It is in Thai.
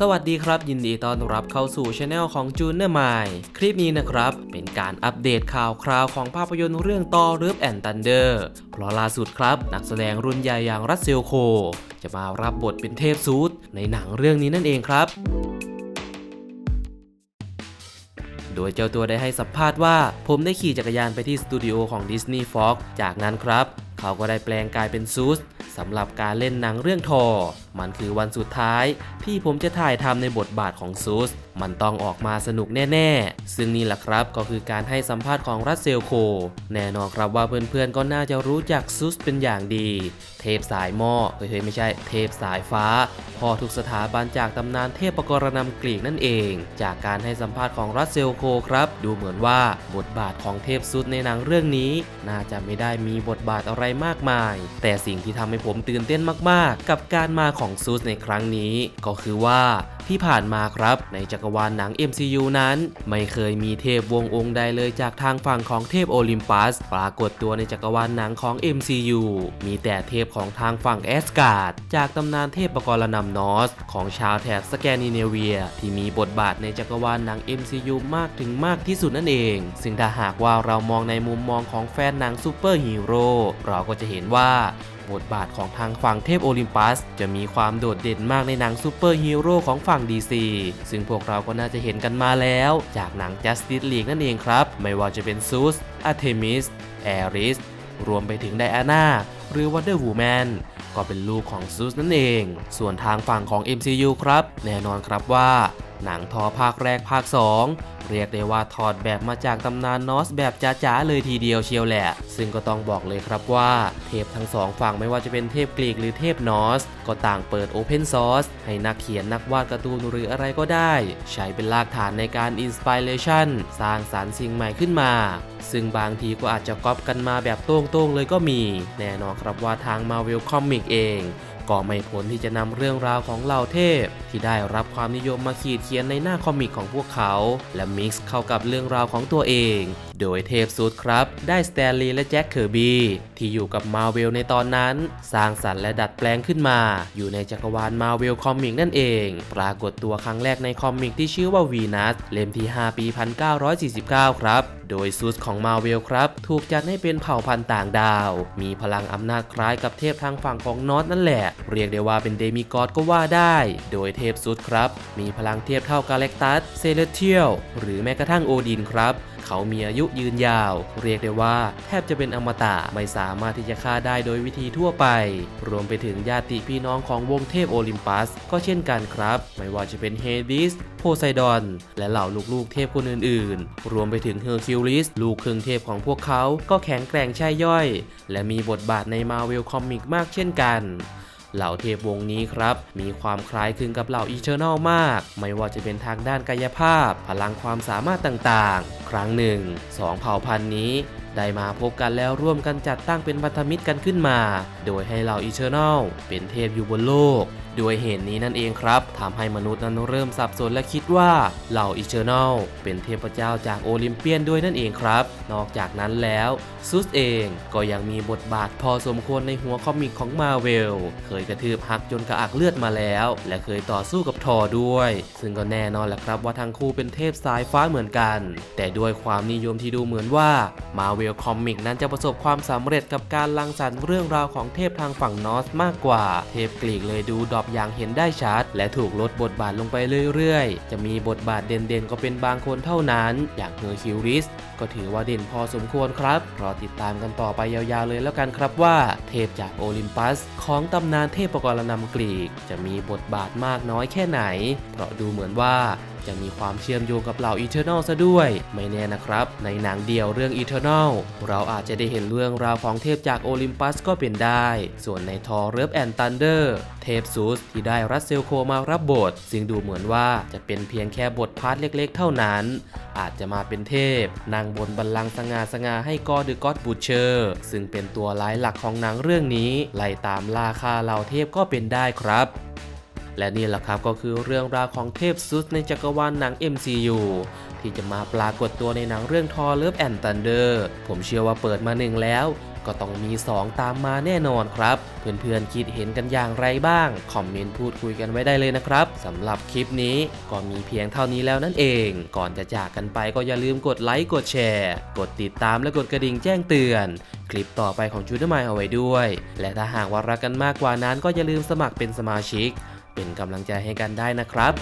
สวัสดีครับ ยินดีต้อนรับเข้าสู่ช anel ของจูนเนอร์มายคลิปนี้นะครับ เป็นการอัปเดตข่าวคราวของภาพยนตร์เรื่องต่อเริฟแอนตันเดอร์เพราะล่าสุดครับ นักแสดงรุ่นใหญ่อย่างรัสเซลโค จะมารับบทเป็นเทพซูดในหนังเรื่องนี้นั่นเองครับโดยเจ้าตัวได้ให้สัมภาษณ์ว่า ผมได้ขี่จักรยานไปที่สตูดิโอของ Disney Fox จากนั้นครับ เขาก็ได้แปลงกายเป็นซูส สำหรับการเล่นหนังเรื่องทอ มันคือวันสุดท้ายที่ผมจะถ่ายทำในบทบาทของซูส มันต้องออกมาสนุกแน่ ๆ ซึ่งนี่แหละครับก็คือการให้สัมภาษณ์ของรัสเซลโค แน่นอนครับว่าเพื่อนๆก็น่าจะรู้จักซูสเป็นอย่างดี เทพสายหม้อเฮ้ยไม่ใช่ เทพสายฟ้า พอทุกสถาบันจากตำนานเทพปกรณำกรีกนั่นเอง จากการให้สัมภาษณ์ของรัสเซลโคครับ ดูเหมือนว่าบทบาทของเทพซุดในหนังเรื่องนี้ น่าจะไม่ได้มีบทบาทอะไรมากมาย แต่สิ่งที่ทำให้ผมตื่นเต้นมากๆ กับการมาของซุดในครั้งนี้ ก็คือว่าที่ผ่านมาครับในจักรรวาลหนัง MCU นั้น ไม่เคยมีเทพวงองค์ใดเลยจากทางฝั่งของเทพโอลิมปัส ปรากฏตัวในจักรวาลหนังของ MCU มีแต่เทพของทางฝั่งแอสการ์ดจากตำนานเทพปกรณำนอส ของชาวแถบสแกนดิเนเวีย ที่มีบทบาทในจักรวาลหนัง MCU มากถึงมากที่สุดนั่นเอง ซึ่งถ้าหากว่าเรามองในมุมมองของแฟนหนังซูเปอร์ฮีโร่เราก็จะเห็นว่าบทบาทของทางฝั่งเทพโอลิมปัส จะมีความโดดเด่นมากในหนังซูเปอร์ฮีโร่ของฝั่ง DC ซึ่งพวกเราก็น่าจะเห็นกันมาแล้ว จากหนัง Justice League นั่นเองครับ ไม่ว่าจะเป็นซูสอาร์เทมิสแอริสรวมไปถึงไดอาน่าหรือ Wonder Woman ก็เป็นลูกของซูสนั่นเอง ส่วนทางฝั่งของ MCU ครับ แน่นอนครับว่า หนังทอภาคแรกภาค 2 เรียกได้ว่าถอดแบบมาจากตำนานนอสแบบจ๋าๆเลยทีเดียวเชียวแหละ ซึ่งก็ต้องบอกเลยครับว่าเทพทั้งสองฝั่งไม่ว่าจะเป็นเทพกรีกหรือเทพนอส ก็ต่างเปิด Open Source ให้นักเขียนนักวาดการ์ตูนหรืออะไรก็ได้ ใช้เป็นรากฐานในการอินสปิเรชันสร้างสารรค์สิ่งใหม่ขึ้นมา ซึ่งบางทีก็อาจจะก๊อปกันมาแบบโต้งๆเลยก็มี แน่นอนครับว่าทาง Marvel Comics เอง ก็ไม่พ้นที่จะนำเรื่องราวของเหล่าเทพ ที่ได้รับความนิยมมาขีดเขียนในหน้าคอมิกของพวกเขา และมิกซ์เข้ากับเรื่องราวของตัวเอง โดยเทพสุดครับ ได้สแตนลีย์และแจ็คเคอร์บีที่อยู่กับมาเวลในตอนนั้น สร้างสรรค์และดัดแปลงขึ้นมา อยู่ในจักรวาลมาเวลคอมิกนั่นเอง ปรากฏตัวครั้งแรกในคอมิกที่ชื่อว่าวีนัสเล่มที่ 5 ปี 1949 ครับโดยซูสของมาเวลครับ ถูกจัดให้เป็นเผ่าพันธุ์ต่างดาว มีพลังอำนาจคล้ายกับเทพทางฝั่งของนอตนั่นแหละ เรียกได้ว่าเป็นเดมิกอดก็ว่าได้ โดยเทพซูสครับ มีพลังเทียบเท่ากาแล็กตัส เซเลเทียล หรือแม้กระทั่งโอดินครับ เขามีอายุยืนยาว เรียกได้ว่าแทบจะเป็นอมตะไม่สามารถที่จะฆ่าได้โดยวิธีทั่วไป รวมไปถึงญาติพี่น้องของวงเทพโอลิมปัส ก็เช่นกันครับ ไม่ว่าจะเป็นเฮดิสโพไซดอน และเหล่าลูกๆเทพคนอื่นๆ รวมไปถึงเฮอร์คิวลิสลูกครึ่งเทพของพวกเขาก็แข็งแกร่งใช่ย่อย และมีบทบาทในมาเวลคอมิกมากเช่นกัน เหล่าเทพวงนี้ครับ มีความคล้ายคลึงกับเหล่าอีเทอร์นอลมาก ไม่ว่าจะเป็นทางด้านกายภาพ พลังความสามารถต่างๆ ครั้งหนึ่งสองเผ่าพันธุ์นี้ ได้มาพบกันแล้วร่วมกันจัดตั้งเป็นพันธมิตรกันขึ้นมา โดยให้เหล่าอีเทอร์นอลเป็นเทพอยู่บนโลก ด้วยเหตุนี้นั่นเองครับทำให้มนุษย์นั้นเริ่มสับสนและคิดว่าเหล่าอีเทอร์นอลเป็นเทพเจ้าจากโอลิมเปียนด้วยนั่นเองครับ นอกจากนั้นแล้วซุสเองก็ยังมีบทบาทพอสมควรในหัวคอมิกของมาเวลเคยกระทืบฮักจนกระอักเลือดมาแล้ว และเคยต่อสู้กับทอด้วย ซึ่งก็แน่นอนแหละครับว่าทั้งคู่เป็นเทพสายฟ้าเหมือนกัน แต่ด้วยความนิยมที่ดูเหมือนว่ามาเวลคอมิกนั้นจะประสบความสำเร็จกับการลังสรรค์เรื่องราวของเทพทางฝั่งนอสมากกว่า เทพกรีกเลยดูดรอปอย่างเห็นได้ชัด และถูกลดบทบาทลงไปเรื่อยๆ จะมีบทบาทเด่นๆ ก็เป็นบางคนเท่านั้น อย่างเฮอร์คิวริสก็ถือว่าเด่นพอสมควรครับ รอติดตามกันต่อไปยาวๆเลยแล้วกันครับว่า เทพจากโอลิมปัส ของตำนานเทพปกรณำกรีก จะมีบทบาทมากน้อยแค่ไหน เพราะดูเหมือนว่า จะมีความเชื่อมโยงกับเหล่าอีเทอร์นอลซะด้วย ไม่แน่นะครับ ในหนังเดียวเรื่องอีเทอร์นอลเราอาจจะได้เห็นเรื่องราวของเทพจากโอลิมปัสก็เป็นได้ ส่วนในทอร์เรฟแอนตันเดอร์เทพซูสที่ได้รัสเซลโคมารับบท ซึ่งดูเหมือนว่าจะเป็นเพียงแค่บทพาร์ทเล็กๆ เท่านั้น อาจจะมาเป็นเทพนั่งบนบัลลังก์สง่าสง่าให้กอดหรือกอดบูเชอร์ซึ่งเป็นตัวร้ายหลักของหนังเรื่องนี้ไล่ตามล่าฆ่าเหล่าเทพก็เป็นได้ครับ และนี่แหละครับก็คือเรื่องราวของเทพซุสในจักรวาลหนัง MCU ที่จะมาปรากฏตัวในหนังเรื่องทอ Love and Thunder ผมเชื่อว่าเปิดมาหนึ่งแล้ว ก็ต้องมี 2 ตามมาแน่นอนครับ เพื่อนๆคิดเห็นกันอย่างไรบ้าง คอมเมนต์พูดคุยกันไว้ได้เลยนะครับสำหรับคลิปนี้ก็มีเพียงเท่านี้แล้วนั่นเอง ก่อนจะจากกันไปก็อย่าลืมกดไลค์กดแชร์ กดติดตามและกดกระดิ่งแจ้งเตือน คลิปต่อไปของจูดมายเอาไว้ด้วย และถ้าหากว่ารักกันมากกว่านั้นก็อย่าลืมสมัครเป็นสมาชิก เป็นกำลังใจให้กันได้นะครับ